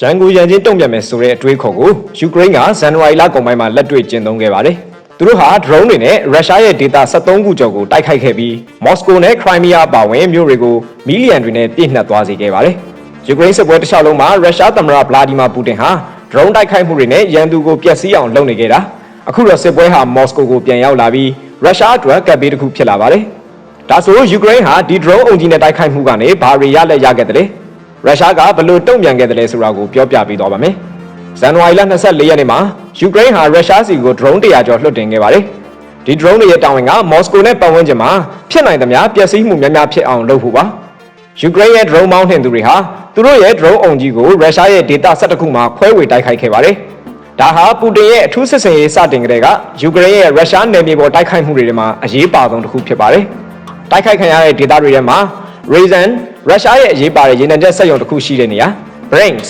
ရန်ကုန်ရန်ချင်းတုံ့ပြန်မယ်ဆိုတဲ့အတွေးခေါ်ကိုယူကရိန်းကဇန်နဝါရီလကုန်ပိုင်းမှာလက်တွေ့ကျင့်သုံးခဲ့ပါတယ်။သူတို့ဟာ drone တွေနဲ့ရုရှားရဲ့ဒေတာ73ခုကျော်ကိုတိုက်ခိုက်ခဲ့ပြီးမော်စကိုနဲ့ခရိုင်းမီးယားပါဝင်မြို့တွေကိုမီလီယံတွေနဲ့ပြည့်နှက်သွားစေခဲ့ပါတယ်။ယူကရိန်းစစ်ပွဲတစ်လျှောက်လုံးမှာရုရှားသမ္မတဗလာဒီမာပူတင်ဟာ drone တိုက်ခိုက်မှုတွေနဲ့ရန်သူကိုပျက်စီးအောင်လုပ်နေခဲ့တာ။အခုတော့စစ်ပွဲဟာမော်စကိုကိုပြန်ရောက်လာပြီးရုရှားအတွက်ကပ်ဘေးတစ်ခုဖြစ်လာပါတယ်။ဒါဆိုယူကရိန်းဟာဒီ drone အုံကြီးနဲ့တိုက်ခိုက်မှုကနေဘာတွေရလက်ရခဲ့တယ်လဲ။ ရုရှားကဘလို့တုံ့ပြန်ခဲ့တယ်လဲဆိုတာကိုပြောပြပေးသွားပါမယ်။ဇန်နဝါရီလ24ရက်နေ့မှာယူကရိန်းဟာရုရှားစီကို drone 100ကျော်လွှတ်တင်ခဲ့ပါတယ်။ဒီ drone တွေရဲ့တာဝန်ကမော်စကိုနဲ့ပတ်ဝန်းကျင်မှာဖြစ်နိုင်သမျှပျက်စီးမှုများများဖြစ်အောင်လုပ်ဖို့ပါ။ယူကရိန်းရဲ့ drone မောင်းနှင်သူတွေဟာသူတို့ရဲ့ drone အုံကြီးကိုရုရှားရဲ့ data 17ခုမှာခွဲဝေတိုက်ခိုက်ခဲ့ပါတယ်။ဒါဟာပူတင်ရဲ့အထူးစစ်ဆင်ရေးစတင်ကြတဲ့ကယူကရိန်းရဲ့ရုရှားနယ်မြေပေါ်တိုက်ခိုက်မှုတွေထဲမှာအရေးပါဆုံးတစ်ခုဖြစ်ပါတယ်။တိုက်ခိုက်ခံရတဲ့ data တွေထဲမှာ Ryazan ရုရှားရဲ့အရေးပါတဲ့ရေနံချက်စက်ရုံတစ်ခုရှိတဲ့နေရာ Brains,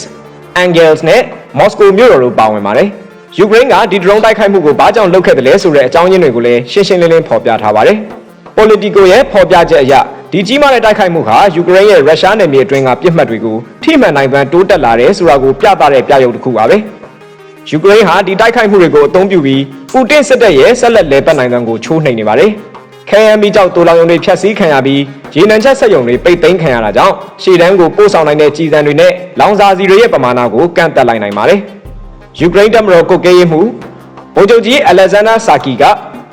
Angels နဲ့ Moscow မြို့တော်တို့ပါဝင်ပါတယ်။ယူကရိန်းကဒီ drone တိုက်ခိုက်မှုကိုဘာကြောင့်လုပ်ခဲ့တယ်လဲဆိုတဲ့အကြောင်းရင်းတွေကိုလည်းရှင်းရှင်းလင်းလင်းဖော်ပြထားပါတယ်။ Politico ရဲ့ဖော်ပြချက်အရဒီကြီးမားတဲ့တိုက်ခိုက်မှုဟာယူကရိန်းရဲ့ရုရှားနယ်မြေအတွင်းကပြစ်မှတ်တွေကိုထိမှန်နိုင်ပန်းတိုးတက်လာတယ်ဆိုတာကိုပြသတဲ့ပြရုပ်တစ်ခုပါပဲ။ယူကရိန်းဟာဒီတိုက်ခိုက်မှုတွေကိုအသုံးပြုပြီးပူတင်စစ်တပ်ရဲ့ဆက်လက်လဲပတ်နိုင်တဲ့ကိုချိုးနှိမ်နေပါတယ်။ KMB ကြောင့်တိုးလောင်ရုံတွေဖျက်ဆီးခံရပြီးရေနံချက်ဆက်ရုံတွေပိတ်သိမ်းခံရတာကြောင့်ရှေ့တန်းကိုပို့ဆောင်နိုင်တဲ့ကြီးစံတွေနဲ့လောင်စာစီတွေရဲ့ပမာဏကိုကန့်သက်လိုက်နိုင်ပါတယ်။ယူကရိန်းတပ်မတော်ကုတ်ကဲရေးမှုဗိုလ်ချုပ်ကြီးအလက်ဇန်ဒါဆာကီက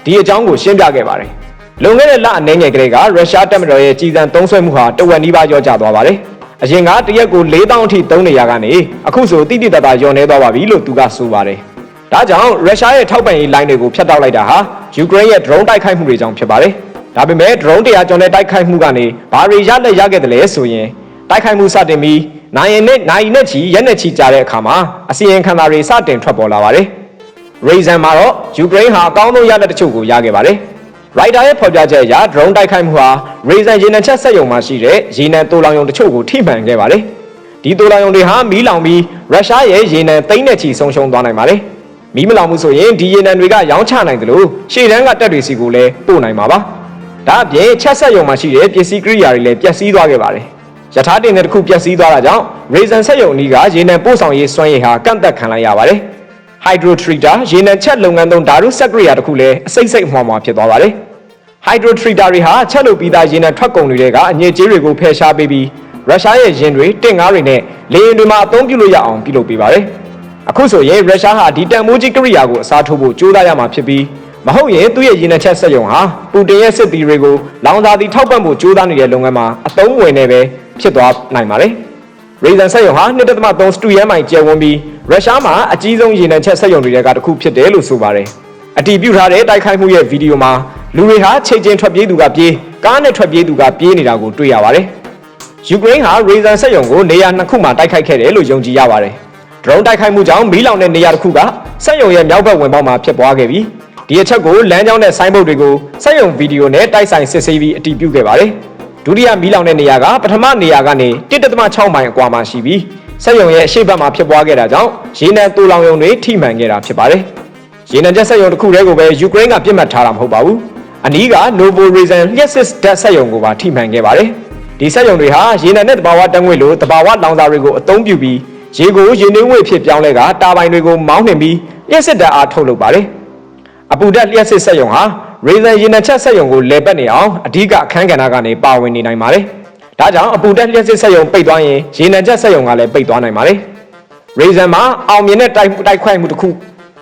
ဒီအကြောင်းကိုရှင်းပြခဲ့ပါတယ်။လွန်ခဲ့တဲ့လအနည်းငယ်ကလေးကရုရှားတပ်မတော်ရဲ့ကြီးစံသုံးဆွဲမှုဟာတဝက်နီးပါးကျော်ကျသွားပါတယ်။အရင်ကတရက်ကို4000အထိသုံးနေရကနေအခုဆိုတိတိတတ်တာညော်နေသွားပါပြီလို့သူကဆိုပါတယ်။ ဒါကြောင့်ရုရှားရဲ့ထောက်ပံ့ရေးလိုင်းတွေကိုဖျက်တောက်လိုက်တာဟာယူကရိန်းရဲ့ drone တိုက်ခိုက်မှုတွေကြောင့်ဖြစ်ပါတယ်။ဒါပေမဲ့ drone တရားကျော်တဲ့တိုက်ခိုက်မှုကနေဘာတွေရလက်ရခဲ့တယ်လဲဆိုရင်တိုက်ခိုက်မှုစတင်ပြီးနိုင်ရင်နဲ့နိုင်နဲ့ချီရက်နဲ့ချီကြာတဲ့အခါမှာအစီရင်ခံစာတွေစတင်ထွက်ပေါ်လာပါတယ်။ Raisin မှာတော့ယူကရိန်းဟာအကောင်းဆုံးရလက်တချို့ကိုရခဲ့ပါတယ်။ Writer ရဲ့ဖော်ပြချက်အရ drone တိုက်ခိုက်မှုဟာ Raisin ရေနံချက်စက်ရုံမှာရှိတဲ့ရေနံတိုးလောင်ရုံတချို့ကိုထိမှန်ခဲ့ပါတယ်။ဒီတိုးလောင်ရုံတွေဟာမီးလောင်ပြီးရုရှားရဲ့ရေနံသိန်းနဲ့ချီဆုံးရှုံးသွားနိုင်ပါတယ်။ မီးမလောင်မှုဆိုရင်ဒီရေနံတွေကရောင်းချနိုင်တယ်လို့ရှေ့တန်းကတက်တွေစီကိုလည်းပို့နိုင်မှာပါ။ဒါအပြင်ချက်ဆက်ရုံမှာရှိတဲ့ပစ္စည်းကိရိယာတွေလည်းပျက်စီးသွားခဲ့ပါတယ်။ယထာတင်တဲ့တစ်ခုပျက်စီးသွားတာကြောင့် Raisin ဆက်ရုံအနီးကရေနံပို့ဆောင်ရေးစွမ်းရည်ဟာကန့်သက်ခံလိုက်ရပါတယ်။ Hydro treater ရေနံချက်လုပ်ငန်းသုံးဓာတုစက်ကိရိယာတစ်ခုလည်းအစိမ့်စိမ့်အမှွားမှွားဖြစ်သွားပါတယ်။ Hydro treater တွေဟာချက်လုပ်ပြီးသားရေနံထွက်ကုန်တွေကအညစ်အကြေးတွေကိုဖယ်ရှားပေးပြီးရုရှားရဲ့ရင်တွေတင့်ကားတွေနဲ့လေယာဉ်တွေမှာအသုံးပြုလို့ရအောင်ပြုလုပ်ပေးပါတယ်။ အခုဆိုရင်ရုရှားဟာဒီတန်မိုးကြီးကိရိယာကိုအစားထိုးဖို့ကြိုးစားရမှာဖြစ်ပြီးမဟုတ်ရင်သူ့ရဲ့ရေနံချက်စက်ရုံဟာပူတင်ရဲ့စစ်သည်တွေကိုလောင်စာသည်ထောက်ပံ့ဖို့ကြိုးစားနေတဲ့လုပ်ငန်းမှာအသုံးဝင်နေပဲဖြစ်သွားနိုင်ပါတယ်။ရေဇန်ဆက်ယုံဟာ1.3စတူယမ်မိုင်ကျယ်ဝန်းပြီးရုရှားမှာအကြီးဆုံးရေနံချက်ဆက်ယုံတွေကတစ်ခုဖြစ်တယ်လို့ဆိုပါတယ်။အတီးပြုတ်ထားတဲ့တိုက်ခိုက်မှုရဲ့ဗီဒီယိုမှာလူတွေဟာချိန်ချင်းထွက်ပြေးသူကပြေးကားနဲ့ထွက်ပြေးသူကပြေးနေတာကိုတွေ့ရပါတယ်။ယူကရိန်းဟာရေဇန်ဆက်ယုံကိုနေရာနှစ်ခုမှာတိုက်ခိုက်ခဲ့တယ်လို့ယုံကြည်ရပါတယ်။ drone တိုက်ခိုက်မှုကြောင့်မီးလောင်တဲ့နေရာတစ်ခုကဆက်ယုံရဲ့မြောက်ဘက်ဝင်ပေါက်မှာဖြစ်ပွားခဲ့ပြီးဒီအချက်ကိုလမ်းကြောင်းနဲ့ဆိုင်းဘုတ်တွေကိုဆက်ယုံဗီဒီယိုနဲ့တိုက်ဆိုင်စစ်ဆေးပြီးအတီးပြုတ်ခဲ့ပါတယ်။ဒုတိယမီးလောင်တဲ့နေရာကပထမနေရာကနေ1.6မိုင်အကွာမှာရှိပြီးစက်ရုံရဲ့အရှိတ်ဘက်မှာဖြစ်ပွားခဲ့တာကြောင့်ရေနံတူလောင်ရုံတွေထိမှန်ခဲ့တာဖြစ်ပါတယ်။ရေနံချက်စက်ရုံတစ်ခုတည်းကိုပဲယူကရိန်းကပြစ်မှတ်ထားတာမဟုတ်ပါဘူး။အနီးက Novo Reason လျှက်စစ်ဓာတ်စက်ရုံကိုပါထိမှန်ခဲ့ပါတယ်။ဒီစက်ရုံတွေဟာရေနံနဲ့တဘာဝတန်းငွေလိုတဘာဝလောင်စာတွေကိုအသုံးပြုပြီး ရေကိုရေနွေးငွေဖြစ်ပြောင်းလဲကတာဘိုင်တွေကိုမောင်းနှင်ပြီးလျှက်စစ်ဓာတ်အားထုတ်လုပ်ပါတယ်။အပူဓာတ်လျှက်စစ်စက်ရုံဟာ Reason ရေနံချက်စက်ရုံကိုလဲပတ်နေအောင်အဓိကအခန်းကဏ္ဍကနေပါဝင်နေနိုင်ပါတယ်။ဒါကြောင့်အပူဓာတ်လျှက်စစ်စက်ရုံပိတ်သွားရင်ရေနံချက်စက်ရုံကလည်းပိတ်သွားနိုင်ပါတယ်။ Reason မှာအောင်မြင်တဲ့တိုက်တိုက်ခိုက်မှုတစ်ခု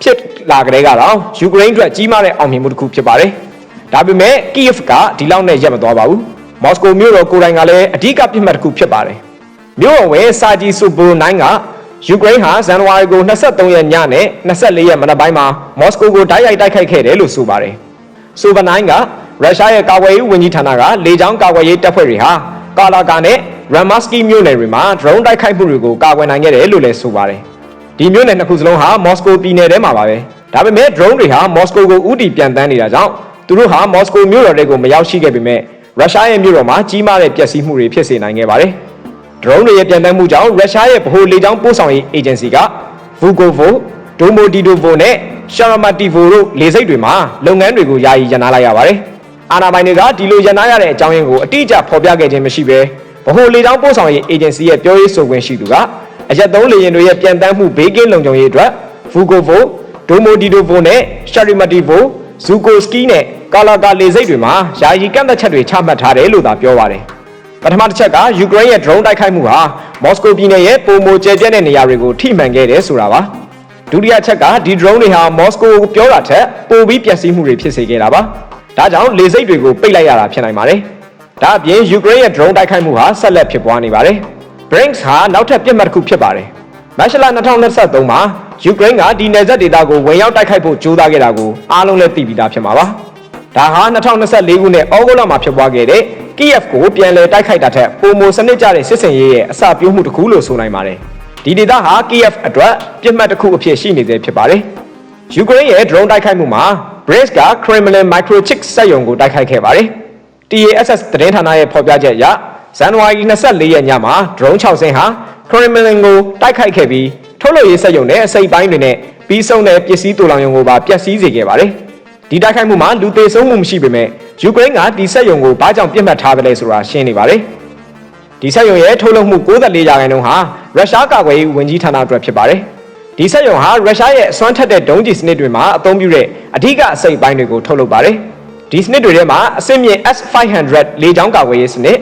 ဖြစ်လာကြတဲ့ကတော့ယူကရိန်းအတွက်ကြီးမားတဲ့အောင်မြင်မှုတစ်ခုဖြစ်ပါတယ်။ဒါပေမဲ့ Kiev ကဒီလောက်နဲ့ရပ်မသွားပါဘူး။မော်စကိုမြို့တော်ကိုယ်တိုင်ကလည်းအဓိကပြစ်မှတ်တစ်ခုဖြစ်ပါတယ်။ မြို့တော်ဝင်စာဂျီဆိုဘိုနိုင်ကယူကရိန်းဟာဇန်နဝါရီကို23ရက်ညနဲ့24ရက်မနက်ပိုင်းမှာမော်စကိုကိုတိုက်ရိုက်တိုက်ခိုက်ခဲ့တယ်လို့ဆိုပါတယ်။ဆိုဗနိုင်ကရုရှားရဲ့ကာကွယ်ရေးဝန်ကြီးဌာနကလေကြောင်းကာကွယ်ရေးတပ်ဖွဲ့တွေဟာကာလာကာနဲ့ရမ်မတ်စကီမြို့နယ်တွေမှာ drone တိုက်ခိုက်မှုတွေကိုကာကွယ်နိုင်ခဲ့တယ်လို့လည်းဆိုပါတယ်။ဒီမြို့နယ်နှစ်ခုစလုံးဟာမော်စကိုပြည်နယ်ထဲမှာပါပဲ။ဒါပေမဲ့ drone တွေဟာမော်စကိုကိုဥတီပြန်တန်းနေတာကြောင့်သူတို့ဟာမော်စကိုမြို့တော်တွေကိုမရောက်ရှိခဲ့ပေမဲ့ရုရှားရဲ့မြို့တော်မှာကြီးမားတဲ့ပျက်စီးမှုတွေဖြစ်စေနိုင်ခဲ့ပါတယ်။ drone တွေရဲ့ပြန်တန်းမှုကြောင့်ရုရှားရဲ့ဗဟိုလေကြောင်းပို့ဆောင်ရေးအေဂျင်စီက Vukovo, Domodedovo နဲ့ Sharamativo တို့လေဆိပ်တွေမှာလုပ်ငန်းတွေကိုယာယီရန်နာလိုက်ရပါတယ်။အာဏာပိုင်တွေကဒီလိုရန်နာရတဲ့အကြောင်းရင်းကိုအတိအကျဖော်ပြခဲ့ခြင်းမရှိဘဲဗဟိုလေကြောင်းပို့ဆောင်ရေးအေဂျင်စီရဲ့ပြောရေးဆိုခွင့်ရှိသူကအအရက်သုံးလေယာဉ်တွေရဲ့ပြန်တမ်းမှုဘေးကင်းလုံခြုံရေးအတွက် Vukovo, Domodidova နဲ့ Sharimativo, Zukovsky နဲ့ Kalaka လေဆိပ်တွေမှာယာယီကန့်သက်ချက်တွေချမှတ်ထားတယ်လို့သာပြောပါတယ်။ ပထမတစ်ချက်ကယူကရိန်းရဲ့ drone တိုက်ခိုက်မှုဟာမော်စကိုပြည်နယ်ရဲ့ပုံမိုကျဲကျဲတဲ့နေရာတွေကိုထိမှန်ခဲ့တယ်ဆိုတာပါ။ဒုတိယချက်ကဒီ drone တွေဟာမော်စကိုကိုပြောတာထက်ပိုပြီးပျက်စီးမှုတွေဖြစ်စေခဲ့တာပါ။ဒါကြောင့်လေဆိပ်တွေကိုပိတ်လိုက်ရတာဖြစ်နိုင်ပါတယ်။ဒါအပြင်ယူကရိန်းရဲ့ drone တိုက်ခိုက်မှုဟာဆက်လက်ဖြစ်ပွားနေပါတယ်။ Brinks ဟာနောက်ထပ်ပြစ်မှတ်တစ်ခုဖြစ်ပါတယ်။မတ်လ2023မှာယူကရိန်းကဒီနယ်စပ်ဒေသကိုဝင်ရောက်တိုက်ခိုက်ဖို့ကြိုးစားခဲ့တာကိုအားလုံးလည်းသိပြီးသားဖြစ်မှာပါ။ဒါဟာ2024ခုနှစ်ဩဂုတ်လမှာဖြစ်ပွားခဲ့တဲ့ Kiev ကိုပြန်လည်တိုက်ခိုက်တာထက်ပိုမိုစနစ်ကျတဲ့စစ်စင်ရေးရဲ့အစပြုမှုတစ်ခုလို့ဆိုနိုင်ပါတယ်။ဒီဒေသဟာ Kiev အတွက်ပြစ်မှတ်တစ်ခုအဖြစ်ရှိနေသေးဖြစ်ပါတယ်။ယူကရိန်းရဲ့ drone တိုက်ခိုက်မှုမှာ Brest က Kremlin Microchip စက်ရုံကိုတိုက်ခိုက်ခဲ့ပါတယ်။ TASS သတင်းဌာနရဲ့ဖော်ပြချက်အရဇန်နဝါရီ24ရက်ညမှာ drone 6စင်းဟာ Kremlin ကိုတိုက်ခိုက်ခဲ့ပြီးထုတ်လုပ်ရေးစက်ရုံနဲ့အစိပ်ပိုင်းတွေနဲ့ပြီးဆုံးတဲ့ပစ္စည်းတူလောင်ရုံကိုပါပျက်စီးစေခဲ့ပါတယ်။ဒီတိုက်ခိုက်မှုမှာလူသေဆုံးမှုမရှိပေမဲ့ ယူကရိန်းကဒီစက်ရုံကိုဘာကြောင့်ပြစ်မှတ်ထားတယ်လဲဆိုတာရှင်းနေပါတယ်။ဒီစက်ရုံရဲ့ထုတ်လုပ်မှု94ရာခိုင်နှုန်းဟာရုရှားကာကွယ်ရေးဝန်ကြီးဌာနအတွက်ဖြစ်ပါတယ်။ဒီစက်ရုံဟာရုရှားရဲ့အစွမ်းထက်တဲ့ဒုံးကျည်စနစ်တွေမှာအသုံးပြုတဲ့အဓိကအစိပ်ပိုင်းတွေကိုထုတ်လုပ်ပါတယ်။ဒီစနစ်တွေထဲမှာအဆင့်မြင့် S500 လေကြောင်းကာကွယ်ရေးစနစ်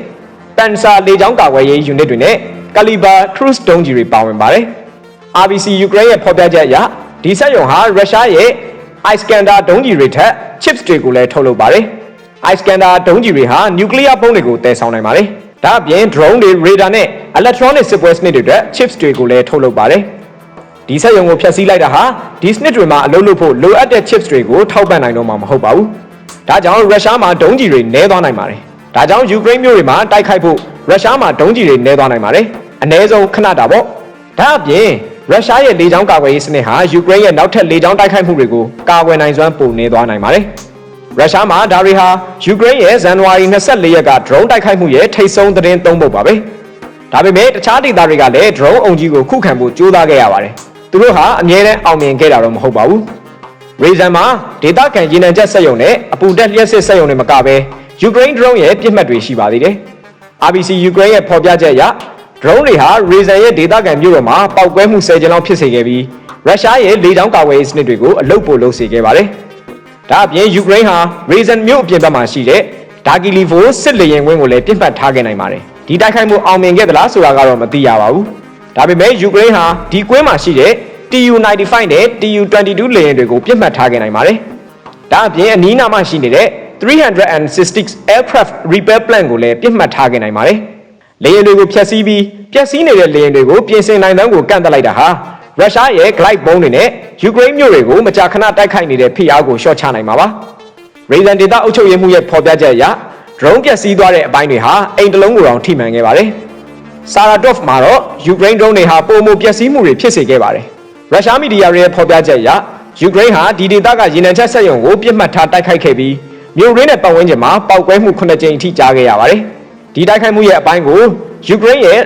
Panzer လေကြောင်းကာကွယ်ရေး unit တွေနဲ့ Caliber cruise ဒုံးကျည်တွေပါဝင်ပါတယ်။ RBC ယူကရိန်းရဲ့ဖော်ပြချက်အရဒီစက်ရုံဟာရုရှားရဲ့ Iskander ဒုံးကျည်တွေထက် chips တွေကိုလည်းထုတ်လုပ်ပါတယ်။ Iskander ဒုံးကျည်တွေဟာနျူကလ িয়ার ပုံးတွေကိုတည်ဆောင်နိုင်ပါတယ်။ဒါအပြင် drone တွေ radar နဲ့ electronic စစ်ပွဲစနစ်တွေအတွက် chips တွေကိုလည်းထုတ်လုပ်ပါတယ်။ဒီစက်ရုံကိုဖျက်ဆီးလိုက်တာဟာဒီစနစ်တွေမှာအလုပ်လုပ်ဖို့လိုအပ်တဲ့ chips တွေကိုထောက်ပံ့နိုင်တော့မှာမဟုတ်ပါဘူး။ဒါကြောင့်ရုရှားမှာဒုံးကျည်တွေနှဲသွားနိုင်ပါတယ်။ဒါကြောင့်ယူကရိန်းမြို့တွေမှာတိုက်ခိုက်ဖို့ရုရှားမှာဒုံးကျည်တွေနှဲသွားနိုင်ပါတယ်။အ ਨੇ ဆုံးခဏတာပေါ့။ဒါအပြင်ရုရှားရဲ့လေကြောင်းကာကွယ်ရေးစနစ်ဟာယူကရိန်းရဲ့နောက်ထပ်လေကြောင်းတိုက်ခိုက်မှုတွေကိုကာကွယ်နိုင်စွမ်းပိုနေသွားနိုင်ပါတယ်။ ရုရှားမှာဒါတွေဟာယူကရိန်းရဲ့ဇန်နဝါရီ24ရက်က drone တိုက်ခိုက်မှုရဲ့ထိပ်ဆုံးသတင်းသုံးပုဒ်ပါပဲ။ဒါပေမဲ့တခြားဒေသတွေကလည်း drone အုံကြီးကိုခုခံဖို့ကြိုးစားခဲ့ရပါတယ်။သူတို့ဟာအမြဲတမ်းအောင်မြင်ခဲ့တာတော့မဟုတ်ပါဘူး။ရေဇန်မှာဒေတာကန်ရေနံချက်စက်ရုံနဲ့အပူတက်လျှက်စစ်စက်ရုံတွေမကဘဲယူကရိန်း drone ရဲ့ပြစ်မှတ်တွေရှိပါသေးတယ်။ RBC ယူကရိန်းရဲ့ဖော်ပြချက်အရ drone တွေဟာရေဇန်ရဲ့ဒေတာကန်မြို့တော်မှာပောက်ကွဲမှု10ကျင်းလောက်ဖြစ်စေခဲ့ပြီးရုရှားရဲ့လေကြောင်းကာကွယ်ရေးစနစ်တွေကိုအလုတ်ပိုလုပ်စေခဲ့ပါတယ်။ ဒါအပြင်ယူကရိန်းဟာရေဇန်မြို့အပြင်ဘက်မှာရှိတဲ့ဒါကီလီဗိုစစ်လေယာဉ်ကွင်းကိုလည်းပြစ်မှတ်ထားခဲ့နိုင်ပါတယ်။ဒီတိုက်ခိုက်မှုအောင်မြင်ခဲ့သလားဆိုတာကတော့မသိရပါဘူး။ဒါပေမဲ့ယူကရိန်းဟာဒီကွင်းမှာရှိတဲ့ TU95 နဲ့ TU22 လေယာဉ်တွေကိုပြစ်မှတ်ထားခဲ့နိုင်ပါတယ်။ဒါအပြင်အနီးနားမှာရှိနေတဲ့366 aircraft repair plan ကိုလည်းပြစ်မှတ်ထားခဲ့နိုင်ပါတယ်။လေယာဉ်တွေကိုဖျက်ဆီးပြီးပျက်စီးနေတဲ့လေယာဉ်တွေကိုပြင်ဆင်နိုင်တဲ့ကိုကန့်သက်လိုက်တာဟာ ရုရှားရဲ့ glide ဘုံးတွေနဲ့ယူကရိန်းမြို့တွေကိုမကြာခဏတိုက်ခိုက်နေတဲ့ဖိအားကိုလျှော့ချနိုင်မှာပါ။ရေဇန်ဒေတာအုပ်ချုပ်ရေးမှုရဲ့ဖော်ပြချက်အရ drone ပျက်စီးသွားတဲ့အပိုင်းတွေဟာအိမ်တစ်လုံးကိုတောင်ထိမှန်ခဲ့ပါတယ်။ဆာရာဒေ့ဖ်မှာတော့ယူကရိန်း drone တွေဟာပုံမပျက်စီးမှုတွေဖြစ်စေခဲ့ပါတယ်။ရုရှားမီဒီယာတွေရဲ့ဖော်ပြချက်အရယူကရိန်းဟာဒီဒေသကရေနံချက်စက်ရုံကိုပြစ်မှတ်ထားတိုက်ခိုက်ခဲ့ပြီးမြို့ရင်းနဲ့ပတ်ဝန်းကျင်မှာပောက်ကွဲမှု9ကြိမ်အထိကြားခဲ့ရပါတယ်။ဒီတိုက်ခိုက်မှုရဲ့အပိုင်းကိုယူကရိန်းရဲ့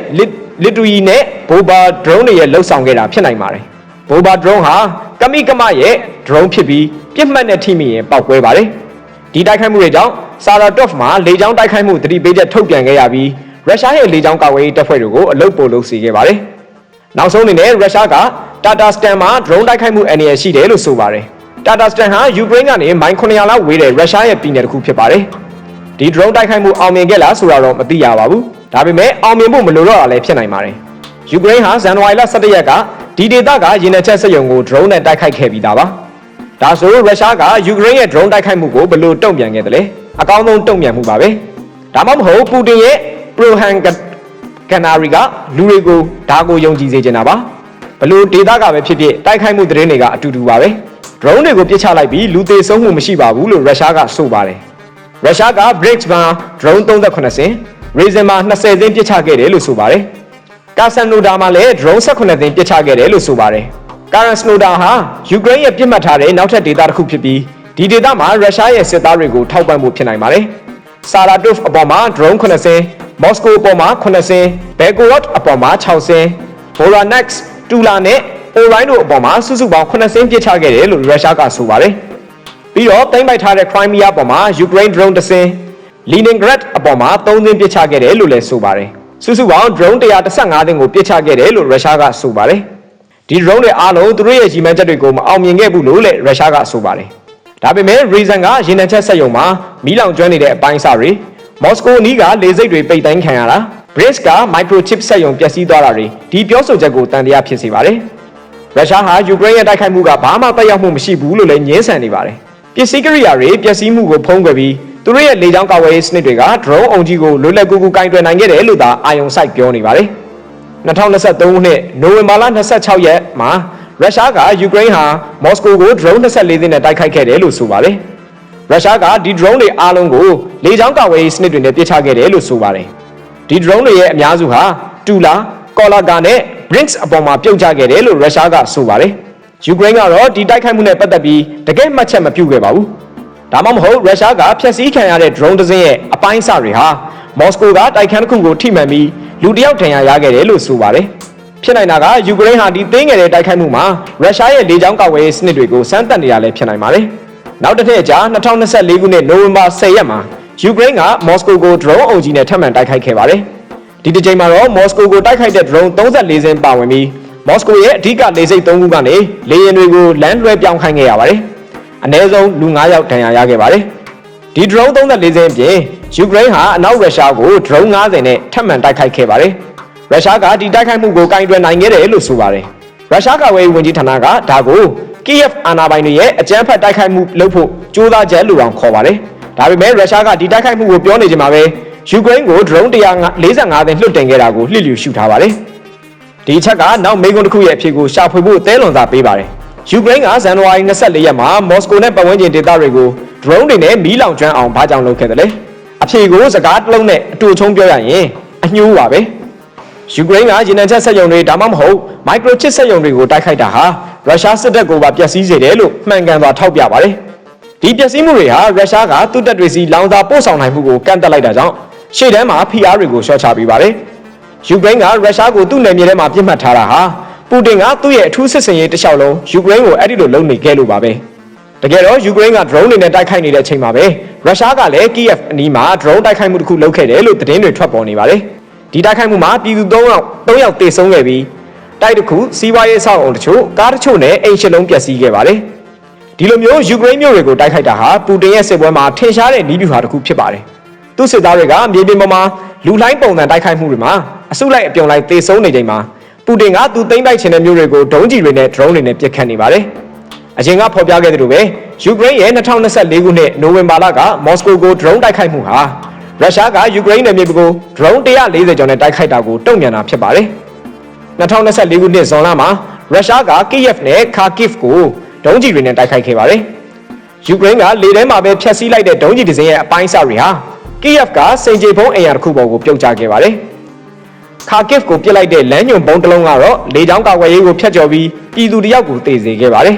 လစ်တူယီနဲ့ဘိုဘာ drone တွေရဲ့လှုပ်ဆောင်ခဲ့တာဖြစ်နိုင်ပါတယ်။ဘိုဘာ drone ဟာကမိကမရဲ့ drone ဖြစ်ပြီးပြစ်မှတ်နဲ့ထိမိရင်ပောက်ကွဲပါတယ်။ဒီတိုက်ခိုက်မှုတွေကြောင့်ဆာရာဒေ့ဖ်မှာလေကြောင်းတိုက်ခိုက်မှုတတိပေးချက်ထုတ်ပြန်ခဲ့ရပြီးရုရှားရဲ့လေကြောင်းကာကွယ်ရေးတပ်ဖွဲ့တွေကိုအလုတ်ပိုလုပ်စေခဲ့ပါတယ်။နောက်ဆုံးအနေနဲ့ရုရှားကတာတာစတန်မှာ drone တိုက်ခိုက်မှုအန္တရာယ်ရှိတယ်လို့ဆိုပါတယ်။တာတာစတန်ဟာယူကရိန်းကနေမိုင်900လောက်ဝေးတဲ့ရုရှားရဲ့ပြည်နယ်တစ်ခုဖြစ်ပါတယ်။ဒီ drone တိုက်ခိုက်မှုအောင်မြင်ခဲ့လားဆိုတာတော့မသိရပါဘူး။ ဒါပေမဲ့အောင်မြင်ဖို့မလိုတော့တာလည်းဖြစ်နိုင်ပါတယ်။ယူကရိန်းဟာဇန်နဝါရီလ17ရက်ကဒီဒေသကရေနံချက်စက်ရုံကို drone နဲ့တိုက်ခိုက်ခဲ့ပြီးသားပါ။ဒါဆိုရုရှားကယူကရိန်းရဲ့ drone တိုက်ခိုက်မှုကိုဘယ်လိုတုံ့ပြန်ခဲ့သလဲ။အကောင်းဆုံးတုံ့ပြန်မှုပါပဲ။ဒါမှမဟုတ်ပူတင်ရဲ့ Prohan ကန်နာရီကလူတွေကိုဒါကိုယုံကြည်စေချင်တာပါဘလို့ဒေတာကပဲဖြစ်ဖြစ်တိုက်ခိုက်မှုသတင်းတွေကအတူတူပါပဲ drone တွေကိုပြစ်ချလိုက်ပြီးလူသေးဆုံးမှုမရှိပါဘူးလို့ရုရှားကဆိုပါတယ်ရုရှားက BRICS မှာ drone 38စင်း Raisin မှာ20စင်းပြစ်ချခဲ့တယ်လို့ဆိုပါတယ်ကာဆန်နိုဒါမှာလည်း drone 18စင်းပြစ်ချခဲ့တယ်လို့ဆိုပါတယ်ကာရန်စနိုဒါဟာယူကရိန်းရဲ့ပြစ်မှတ်ထားတဲ့နောက်ထပ်ဒေသတစ်ခုဖြစ်ပြီးဒီဒေသမှာရုရှားရဲ့စစ်သားတွေကိုထောက်ပံ့ဖို့ဖြစ်နိုင်ပါတယ်ဆာရာတို့ဖ်အပေါ်မှာ drone 9စင်းမော်စကိုအပေါ်မှာ9စင်းဘယ်ကိုရော့အပေါ်မှာ6စင်းဘိုရာနက်စ်တူလာနဲ့အိုရိုင်းတို့အပေါ်မှာစုစုပေါင်း9စင်းပြစ်ချခဲ့တယ်လို့ရုရှားကဆိုပါတယ်ပြီးတော့တိမ့်ပိုက်ထားတဲ့ Crimea အပေါ်မှာ Ukraine drone တစ်စင်း Leningrad အပေါ်မှာ3စင်းပြစ်ချခဲ့တယ်လို့လည်းဆိုပါတယ်စုစုပေါင်း drone 115သိန်းကိုပစ်ချခဲ့တယ်လို့ရုရှားကဆိုပါတယ်ဒီ drone တွေအားလုံးသူတို့ရဲ့ရည်မှန်းချက်တွေကိုမအောင်မြင်ခဲ့ဘူးလို့လည်းရုရှားကဆိုပါတယ်ဒါပေမဲ့ reason ကရေနံချက်ဆက်ယုံမှာမီးလောင်ကျွမ်းနေတဲ့အပိုင်းအစတွေမော်စကိုအနီးကလေဆိပ်တွေပိတ်တိုင်းခံရတာ Brits က microchip ဆက်ယုံပျက်စီးသွားတာတွေဒီပြောဆိုချက်ကိုတန်တရားဖြစ်စေပါတယ်ရုရှားဟာယူကရိန်းရဲ့တိုက်ခိုက်မှုကဘာမှတက်ရောက်မှုမရှိဘူးလို့လည်းညင်းဆန်နေပါတယ်ပစ္စည်းကိရိယာတွေပျက်စီးမှုကိုဖုံးကွယ်ပြီး သူတို့ရဲ့လေကြောင်းကာဝယ်ရေးစနစ်တွေက drone အုံကြီးကိုလွတ်လပ်ကူကူကင်တွယ်နိုင်ခဲ့တယ်လို့သာအာယုံစိုက်ပြောနေပါတယ်2023ခုနှစ်နိုဝင်ဘာလ26ရက်မှာရုရှားကယူကရိန်းဟာမော်စကိုကို drone 24သိန်းနဲ့တိုက်ခိုက်ခဲ့တယ်လို့ဆိုပါတယ်ရုရှားကဒီ drone တွေအားလုံးကိုလေကြောင်းကာဝယ်ရေးစနစ်တွေနဲ့ပစ်ချခဲ့တယ်လို့ဆိုပါတယ်ဒီ drone တွေရဲ့အများစုဟာတူလာကော်လာကာနဲ့ Brinks အပေါ်မှာပြုတ်ကျခဲ့တယ်လို့ရုရှားကဆိုပါတယ်ယူကရိန်းကတော့ဒီတိုက်ခိုက်မှုနဲ့ပတ်သက်ပြီးတကယ်မှတ်ချက်မပြုခဲ့ပါဘူး ဒါမှမဟုတ်ရုရှားကဖျက်ဆီးခံရတဲ့ drone တစ်စင်းရဲ့အပိုင်းအစတွေဟာမော်စကိုကတိုက်ခန်းတစ်ခုကိုထိမှန်ပြီးလူတစ်ယောက်ထင်ရရခဲ့တယ်လို့ဆိုပါတယ်ဖြစ်နိုင်တာကယူကရိန်းဟာဒီသိမ်းငယ်တဲ့တိုက်ခိုက်မှုမှာရုရှားရဲ့လေကြောင်းကာကွယ်ရေးစနစ်တွေကိုစမ်းသပ်နေရလဲဖြစ်နိုင်ပါတယ်နောက်တစ်ထည့်အကြာ2024ခုနှစ်နိုဝင်ဘာ10ရက်မှာယူကရိန်းကမော်စကိုကို drone အုံကြီးနဲ့ထပ်မံတိုက်ခိုက်ခဲ့ပါတယ်ဒီတစ်ချိန်မှာတော့မော်စကိုကိုတိုက်ခိုက်တဲ့ drone 34စင်းပါဝင်ပြီးမော်စကိုရဲ့အဓိကလေဆိပ်3ခုကနေလေယာဉ်တွေကိုလမ်းလွှဲပြောင်းခိုင်းခဲ့ရပါတယ်။ အနည်းဆုံးလူ9ယောက်ဒဏ်ရာရခဲ့ပါတယ်။ဒီ drone 34စင်းအပြင်ယူကရိန်းဟာအနောက်ရုရှားကို drone 90နဲ့ထပ်မံတိုက်ခိုက်ခဲ့ပါတယ်။ရုရှားကဒီတိုက်ခိုက်မှုကိုကင်တွယ်နိုင်ခဲ့တယ်လို့ဆိုပါတယ်။ရုရှားကဝေးဝန်ကြီးဌာနကဒါကို Kiev အာဏာပိုင်တွေရဲ့အကြမ်းဖက်တိုက်ခိုက်မှုလုပ်ဖို့ကြိုးစားချက်လို့တောင်ခေါ်ပါတယ်။ဒါပေမဲ့ရုရှားကဒီတိုက်ခိုက်မှုကိုပြောနေကြမှာပဲယူကရိန်းကို drone 145သိန်းလွှတ်တင်ခဲ့တာကိုလှစ်လျူရှုထားပါတယ်။ဒီအချက်ကနောက်မေကွန်တစ်ခုရဲ့အဖြစ်ကိုရှာဖွေဖို့အသေးလွန်စာပေးပါတယ်။ ယူကရိန်းကဇန်နဝါရီ24ရက်မှာမော်စကိုနဲ့ပတ်ဝန်းကျင်ဒေသတွေကို drone တွေနဲ့မီးလောင်ကျွမ်းအောင်ဘာကြောင့်လုပ်ခဲ့တယ်လဲ။အဖြေကိုစကားတစ်လုံးနဲ့အတူချုံပြောရရင်အညှိုးပါပဲ။ယူကရိန်းကရေနံချက်စက်ရုံတွေဒါမှမဟုတ် microchip စက်ရုံတွေကိုတိုက်ခိုက်တာဟာရုရှားစစ်တပ်ကိုပါပျက်စီးစေတယ်လို့မှန်ကန်စွာထောက်ပြပါတယ်။ဒီပျက်စီးမှုတွေဟာရုရှားကသူ့တပ်တွေစီလောင်စာပို့ဆောင်နိုင်မှုကိုကန့်တက်လိုက်တာကြောင့်ရှေ့တန်းမှာဖိအားတွေကိုရှော့ချပေးပါတယ်။ယူကရိန်းကရုရှားကိုသူ့နယ်မြေထဲမှာပြစ်မှတ်ထားတာဟာ ပူတင်ကသူ့ရဲ့အထူးစစ်စင်ရေးတစ်လျှောက်လုံးယူကရိန်းကိုအဲ့ဒီလိုလုပ်နေခဲ့လို့ပါပဲ။တကယ်တော့ယူကရိန်းက drone တွေနဲ့တိုက်ခိုက်နေတဲ့အချိန်မှာပဲရုရှားကလည်း Kiev အနီးမှာ drone တိုက်ခိုက်မှုတစ်ခုလုပ်ခဲ့တယ်လို့သတင်းတွေထွက်ပေါ်နေပါတယ်။ဒီတိုက်ခိုက်မှုမှာပြည်သူ3ယောက်3ယောက်တေဆုံးခဲ့ပြီးတိုက်တစ်ခုစီးပွားရေးဆောက်အောင်တချို့ကားတချို့နဲ့အိမ်ရှစ်လုံးပျက်စီးခဲ့ပါတယ်။ဒီလိုမျိုးယူကရိန်းမြို့တွေကိုတိုက်ခိုက်တာဟာပူတင်ရဲ့စစ်ပွဲမှာထင်ရှားတဲ့နည်းဗျူဟာတစ်ခုဖြစ်ပါတယ်။သူစစ်သားတွေကမြေပြင်ပေါ်မှာလူလိုင်းပုံစံတိုက်ခိုက်မှုတွေမှာအစုလိုက်အပြုံလိုက်တေဆုံးနေချိန်မှာ ပူတင်ကသူသိမ်းပိုက်ခြင်းတဲ့မျိုးတွေကိုဒုံးကျည်တွေနဲ့ drone တွေနဲ့ပစ်ခတ်နေပါတယ်။အရင်ကဖော်ပြခဲ့သလိုပဲယူကရိန်းရဲ့2024ခုနှစ်နိုဝင်ဘာလကမော်စကိုကို drone တိုက်ခိုက်မှုဟာရုရှားကယူကရိန်းနယ်မြေကို drone 140ကျော်နဲ့တိုက်ခိုက်တာကိုတုံ့ပြန်တာဖြစ်ပါတယ်။2024ခုနှစ်ဇွန်လမှာရုရှားက Kiev နဲ့ Kharkiv ကိုဒုံးကျည်တွေနဲ့တိုက်ခိုက်ခဲ့ပါတယ်။ယူကရိန်းကလေထဲမှာပဲဖျက်ဆီးလိုက်တဲ့ဒုံးကျည်တစ်စင်းရဲ့အပိုင်းအစတွေဟာ Kiev ကစိန်ကြေဖုံးအင်အားတစ်ခုပေါ်ကိုပြုတ်ကျခဲ့ပါတယ်။ Kharkiv ကိုပစ်လိုက်တဲ့လမ်းညွန်ဘုံတစ်လုံးကတော့လေကြောင်းကာကွယ်ရေးကိုဖျက်ကျော်ပြီးပြည်သူတယောက်ကိုတေစေခဲ့ပါတယ်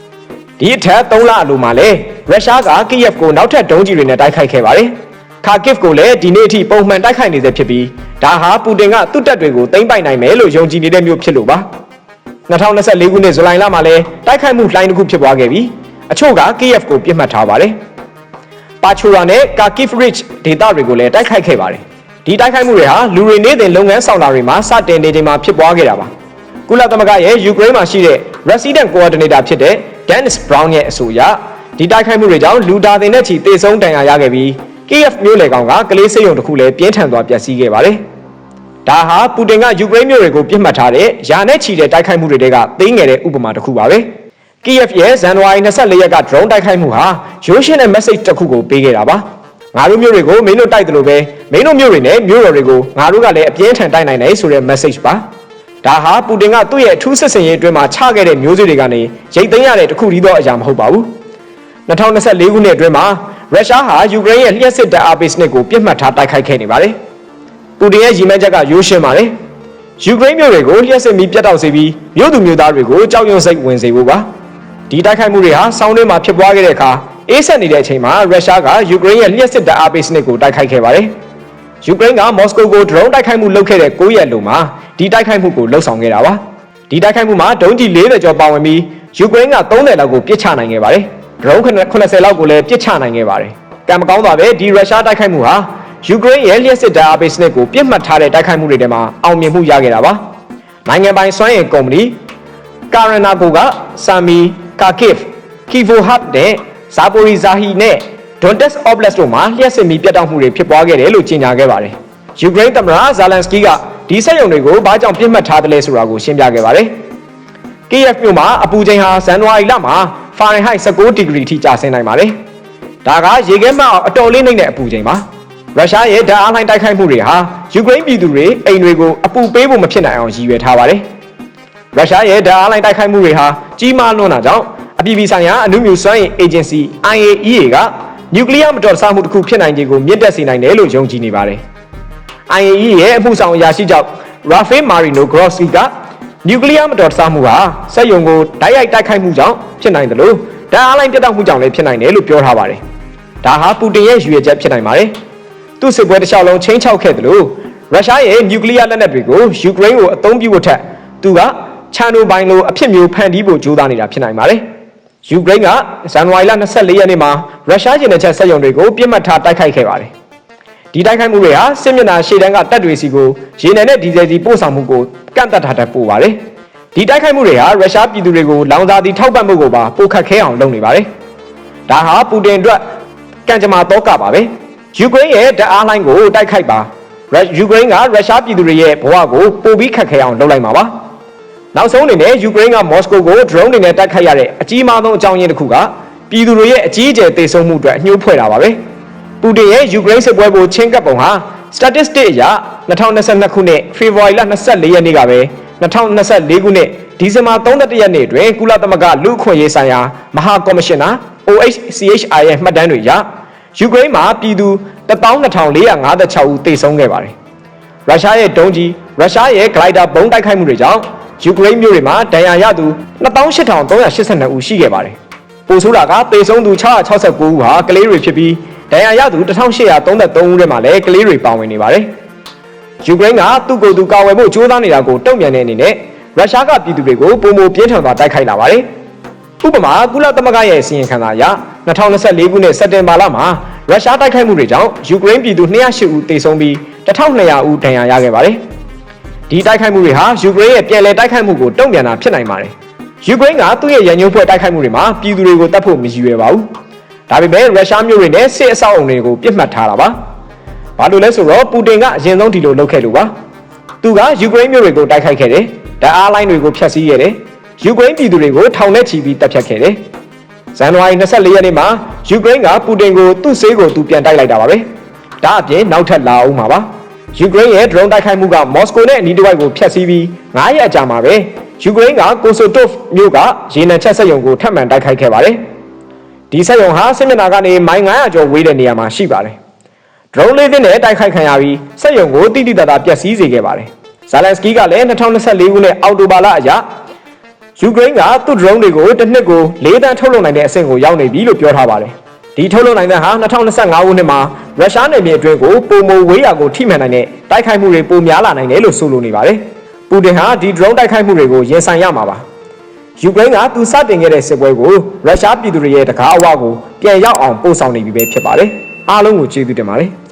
။ဒီအထက်3လအလိုမှာလည်းရုရှားက Kiev ကိုနောက်ထပ်ဒုံးကျည်တွေနဲ့တိုက်ခိုက်ခဲ့ပါတယ်။ Kharkiv ကိုလည်းဒီနေ့အထိပုံမှန်တိုက်ခိုက်နေစေဖြစ်ပြီးဒါဟာပူတင်ကသူ့တပ်တွေကိုသိမ်းပိုက်နိုင်မယ်လို့ယုံကြည်နေတဲ့မျိုးဖြစ်လို့ပါ။2024ခုနှစ်ဇူလိုင်လမှာလည်းတိုက်ခိုက်မှုလှိုင်းတစ်ခုဖြစ်ပွားခဲ့ပြီးအချို့က Kiev ကိုပြစ်မှတ်ထားပါတယ်။ပါချူရာနဲ့ Kharkiv Ridge ဒေသတွေကိုလည်းတိုက်ခိုက်ခဲ့ပါတယ်။ ဒီတိုက်ခိုက်မှုတွေဟာလူတွေနေတဲ့လုပ်ငန်းဆောင်တာတွေမှာစတင်နေချိန်မှာဖြစ်ပွားခဲ့တာပါ။ကုလသမဂ္ဂရဲ့ယူကရိန်းမှာရှိတဲ့ Resident Coordinator ဖြစ်တဲ့ Dennis Brown ရဲ့အဆိုအရဒီတိုက်ခိုက်မှုတွေကြောင့်လူသားတွေနဲ့ချီတေဆုံးဒဏ်ရာရခဲ့ပြီး Kiev မြို့လေကောင်ကကလေးစိတ်ရုံတစ်ခုလည်းပြင်းထန်စွာပျက်စီးခဲ့ပါတယ်။ဒါဟာပူတင်ကယူကရိန်းမြို့တွေကိုပြစ်မှတ်ထားတဲ့ယာနဲ့ချီတဲ့တိုက်ခိုက်မှုတွေကသိငယ်တဲ့ဥပမာတစ်ခုပါပဲ။ Kiev ရဲ့ဇန်နဝါရီ24ရက်က drone တိုက်ခိုက်မှုဟာရိုးရှင်းတဲ့ message တစ်ခုကိုပေးခဲ့တာပါ။ ငါတို့မျိုးတွေကိုမင်းတို့တိုက်တယ်လို့ပဲမင်းတို့မျိုးတွေနဲ့မျိုးတော်တွေကိုငါတို့ကလည်းအပြင်းထန်တိုက်နိုင်တယ်ဆိုတဲ့ message ပါ။ဒါဟာပူတင်ကသူ့ရဲ့အထူးစစ်စင်ရေးအတွင်းမှာချခဲ့တဲ့မျိုးစေ့တွေကနေရိတ်သိမ်းရတဲ့တခုတည်းသောအရာမဟုတ်ပါဘူး။2024ခုနှစ်အတွင်းမှာရုရှားဟာယူကရိန်းရဲ့လျှက်စစ်တပ်အားပေးစနစ်ကိုပြစ်မှတ်ထားတိုက်ခိုက်ခဲ့နေပါတယ်။ပူတင်ရဲ့ရည်မှန်းချက်ကရိုးရှင်းပါတယ်။ယူကရိန်းမျိုးတွေကိုလျှက်စစ်မီးပြတ်တောက်စေပြီးမြို့သူမြို့သားတွေကိုကြောက်ရွံ့စိတ်ဝင်စေဖို့ပါ။ဒီတိုက်ခိုက်မှုတွေဟာစောင်းတွင်းမှာဖြစ်ပွားခဲ့တဲ့အခါ အေးဆက်နေတဲ့အချိန်မှာရုရှားကယူကရိန်းရဲ့လျှက်စစ်တပ်အားပေးစနစ်ကိုတိုက်ခိုက်ခဲ့ပါတယ်။ယူကရိန်းကမော်စကိုကို drone တိုက်ခိုက်မှုလုပ်ခဲ့တဲ့9ရက်လုံးမှာဒီတိုက်ခိုက်မှုကိုလှုပ်ဆောင်ခဲ့တာပါ။ဒီတိုက်ခိုက်မှုမှာဒုံးကျည်40ကျော်ပါဝင်ပြီးယူကရိန်းက30လောက်ကိုပစ်ချနိုင်ခဲ့ပါတယ်။ drone 80လောက်ကိုလည်းပစ်ချနိုင်ခဲ့ပါတယ်။ကံမကောင်းတာပဲဒီရုရှားတိုက်ခိုက်မှုဟာယူကရိန်းရဲ့လျှက်စစ်ဓာတ်အားပေးစနစ်ကိုပြစ်မှတ်ထားတဲ့တိုက်ခိုက်မှုတွေထဲမှာအောင်မြင်မှုရခဲ့တာပါနိုင်ငံပိုင်စွမ်းအင်ကုမ္ပဏီကာရနာကိုကဆာမီကာကစ်ကီဗိုဟတ်နဲ့ ဇာပိုရီဇာဟီနဲ့ဒွန်တက်စ်အော့ဘလက်တို့မှာလျှက်စစ်မီပြတ်တောက်မှုတွေဖြစ်ပွားခဲ့တယ်လို့ကြေညာခဲ့ပါတယ်။ယူကရိန်းသမ္မတဇာလန်စကီကဒီစက်ရုံတွေကိုဘာကြောင့်ပြစ်မှတ်ထားတယ်လဲဆိုတာကိုရှင်းပြခဲ့ပါတယ်။ KF မြို့မှာအပူချိန်ဟာဇန်နဝါရီလမှာဖာရင်ဟိုက်19ဒီဂရီထိကျဆင်းနိုင်ပါတယ်။ဒါကရေခဲမှအတော်လေးနှိမ့်တဲ့အပူချိန်ပါ။ရုရှားရဲ့ဓာတ်အားလိုင်းတိုက်ခိုက်မှုတွေဟာယူကရိန်းပြည်သူတွေအိမ်တွေကိုအပူပေးဖို့မဖြစ်နိုင်အောင်ရည်ရွယ်ထားပါတယ်။ရုရှားရဲ့ဓာတ်အားလိုင်းတိုက်ခိုက်မှုတွေဟာကြီးမားလွန်းတာကြောင့် အပြည်ပြည်ဆိုင်ရာအနုမြူစွမ်းအင် agency IAEA ကနျူကလ িয়ার မတော်တဆမှုတစ်ခုဖြစ်နိုင်ခြေကိုမြင့်တက်စေနိုင်တယ်လို့ယုံကြည်နေပါတယ်။ IAEA ရဲ့အမှုဆောင်အရာရှိချုပ် Rafael Marino Grossi ကနျူကလ িয়ার မတော်တဆမှုဟာစက်ရုံကိုတိုက်ရိုက်တိုက်ခိုက်မှုကြောင့်ဖြစ်နိုင်တယ်လို့ဓာတ်အားလိုင်းပြတ်တောက်မှုကြောင့်လည်းဖြစ်နိုင်တယ်လို့ပြောထားပါတယ်။ဒါဟာပူတင်ရဲ့ရည်ရွယ်ချက်ဖြစ်နိုင်ပါတယ်။ သူ့စစ်ပွဲတစ်လျှောက်လုံးချင်းချောက်ခဲ့တယ်လို့ရုရှားရဲ့နျူကလ িয়ার လက်နက်တွေကိုယူကရိန်းကိုအသုံးပြုဖို့ထက်သူကချန်နိုဘိုင်လိုအဖြစ်မျိုးဖန်တီးဖို့ကြိုးစားနေတာဖြစ်နိုင်ပါတယ်။ ယူကရိန်းကဇန်နဝါရီလ24ရက်နေ့မှာရုရှားကျင်းတဲ့ချက်စက်ရုံတွေကိုပြစ်မှတ်ထားတိုက်ခိုက်ခဲ့ပါတယ်။ဒီတိုက်ခိုက်မှုတွေဟာစစ်မျက်နှာရှေ့တန်းကတပ်တွေစီကိုရေနံနဲ့ဒီဇယ်စီပို့ဆောင်မှုကိုကန့်သတ်ထားတတ်ပို့ပါတယ်။ဒီတိုက်ခိုက်မှုတွေဟာရုရှားပြည်သူတွေကိုလောင်စာတီထောက်ပံ့မှုကိုပါပိုခတ်ခဲအောင်လုပ်နေပါတယ်။ဒါဟာပူတင်အတွက်ကံကြမ္မာတော့ကပါပဲယူကရိန်းရဲ့ဓာတ်အားလိုင်းကိုတိုက်ခိုက်ပါရုယူကရိန်းကရုရှားပြည်သူတွေရဲ့ဘဝကိုပိုပြီးခက်ခဲအောင်လုပ်လိုက်မှာပါ နောက်ဆုံးအနေနဲ့ယူကရိန်းကမော်စကိုကို drone တွေနဲ့တိုက်ခိုက်ရတဲ့အကြီးမားဆုံးအကြောင်းရင်းတစ်ခုကပြည်သူတွေရဲ့အကြီးအကျယ်သေဆုံးမှုအတွက်အညှိုးဖွဲ့တာပါပဲပူတင်ရဲ့ယူကရိန်းစစ်ပွဲကိုချင်းကပ်ပုံဟာ statistic အရ2022ခုနှစ်ဖေဖော်ဝါရီလ24ရက်နေ့ကပဲ2024ခုနှစ်ဒီဇင်ဘာ31ရက်နေ့တွင်ကုလသမဂ္ဂလူ့အခွင့်အရေးဆိုင်ရာမဟာကော်မရှင်နာ OHCHR ရဲ့မှတ်တမ်းတွေအရယူကရိန်းမှာပြည်သူ12456ဦးသေဆုံးခဲ့ပါတယ်။ရုရှားရဲ့ဒုံးကျည်ရုရှားရဲ့ဂလိုက်ဒါဘုံတိုက်ခိုက်မှုတွေကြောင့် ယူကရိန်းမြို့တွေမှာဒဏ်ရာရသူ28382ဦးရှိခဲ့ပါတယ်။ပိုဆိုးတာကသေဆုံးသူ669ဦးဟာကလေးတွေဖြစ်ပြီးဒဏ်ရာရသူ1833ဦးထဲမှာလည်းကလေးတွေပါဝင်နေပါတယ်။ယူကရိန်းကသူ့ကိုယ်သူကာဝယ်ဖို့ကြိုးစားနေတာကိုတုံ့ပြန်တဲ့အနေနဲ့ရုရှားကပြည်သူတွေကိုပုံမပြင်းထန်စွာတိုက်ခိုက်လာပါတယ်။ဥပမာကုလသမဂ္ဂရဲ့အစီရင်ခံစာအရ2024ခုနှစ်စက်တင်ဘာလမှာရုရှားတိုက်ခိုက်မှုတွေကြောင့်ယူကရိန်းပြည်သူ208ဦးသေဆုံးပြီး1200ဦးဒဏ်ရာရခဲ့ပါတယ်။ ဒီတိုက်ခိုက်မှုတွေဟာယူကရိန်းရဲ့ပြည်လည်တိုက်ခိုက်မှုကိုတုံ့ပြန်တာဖြစ်နိုင်ပါတယ်။ယူကရိန်းကသူ့ရဲ့ရန်ညှိုးဖွဲ့တိုက်ခိုက်မှုတွေမှာပြည်သူတွေကိုတတ်ဖို့မရည်ရွယ်ပါဘူး။ဒါပေမဲ့ရုရှားမျိုးတွေနဲ့စစ်အဆောက်အုံတွေကိုပြစ်မှတ်ထားတာပါ။ဘာလို့လဲဆိုတော့ပူတင်ကအရင်ဆုံးဒီလိုလုပ်ခဲ့လို့ပါ။သူကယူကရိန်းမျိုးတွေကိုတိုက်ခိုက်ခဲ့တယ်။ဓာတ်အားလိုင်းတွေကိုဖျက်ဆီးခဲ့တယ်။ယူကရိန်းပြည်သူတွေကိုထောင်နဲ့ချီပြီးတပ်ဖြတ်ခဲ့တယ်။ဇန်နဝါရီ24ရက်နေ့မှာယူကရိန်းကပူတင်ကိုသူ့ဆေးကိုသူပြန်တိုက်လိုက်တာပါပဲ။ဒါအပြင်နောက်ထပ်လာအောင်ပါပါ။ ယူကရိန်းရဲ့ drone တိုက်ခိုက်မှုကမော်စကိုနဲ့အနီးတစ်ဝိုက်ကိုဖျက်ဆီးပြီး9ရက်အကြာမှာပဲယူကရိန်းကကိုဆိုတို့ဖ်မြို့ကရေနံချက်စက်ရုံကိုထပ်မံတိုက်ခိုက်ခဲ့ပါတယ်။ဒီစက်ရုံဟာစစ်မျက်နှာကနေမိုင်900ကျော်ဝေးတဲ့နေရာမှာရှိပါတယ်။ drone လေးသင်းနဲ့တိုက်ခိုက်ခံရပြီးစက်ရုံကိုတိတိတတ်တာပျက်စီးစေခဲ့ပါတယ်။ဇာလန်စကီကလည်း2024ခုနှစ်အောက်တိုဘာလအရယူကရိန်းကသူ့ drone တွေကိုတစ်နှစ်ကို၄တန်းထုတ်လုပ်နိုင်တဲ့အဆင့်ကိုရောက်နေပြီလို့ပြောထားပါတယ်။ ဒီထုတ်လုပ်နိုင်တဲ့ဟာ2025ခုနှစ်မှာရုရှားနယ်မြေအတွင်းကိုပုံမဝေးရာကိုထိမှန်နိုင်တဲ့တိုက်ခိုက်မှုတွေပိုများလာနိုင်တယ်လို့ဆိုလိုနေပါတယ်။ပူတင်ဟာဒီ drone တိုက်ခိုက်မှုတွေကိုရင်ဆိုင်ရမှာပါ။ယူကရိန်းကသူစတင်ခဲ့တဲ့စစ်ပွဲကိုရုရှားပြည်သူတွေရဲ့တကားအဝကိုပြန်ရောက်အောင်ပို့ဆောင်နေပြီပဲဖြစ်ပါတယ်။အားလုံးကိုကျေးဇူးတင်ပါတယ်။